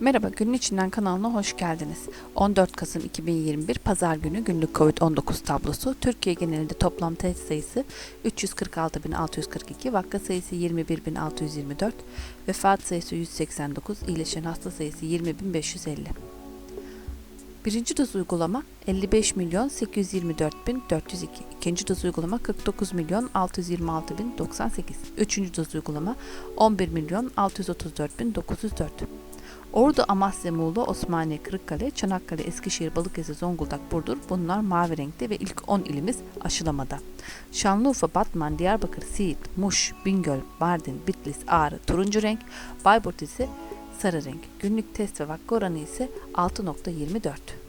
Merhaba, Günün İçinden kanalına hoş geldiniz. 14 Kasım 2021 Pazar günü günlük COVID-19 tablosu. Türkiye genelinde toplam test sayısı 346.642, vaka sayısı 21.624, vefat sayısı 189, iyileşen hasta sayısı 20.550. Birinci doz uygulama 55 milyon 824 bin 402. İkinci doz uygulama 49 milyon 626 bin 98. Üçüncü doz uygulama 11 milyon 634 bin 904. Ordu, Amasya, Muğla, Osmaniye, Kırıkkale, Çanakkale, Eskişehir, Balıkesir, Zonguldak, Burdur bunlar mavi renkte ve ilk 10 ilimiz aşılamada. Şanlıurfa, Batman, Diyarbakır, Siirt, Muş, Bingöl, Mardin, Bitlis, Ağrı turuncu renk, Bayburt ise sarı renk. Günlük test ve vaka oranı ise 6.24.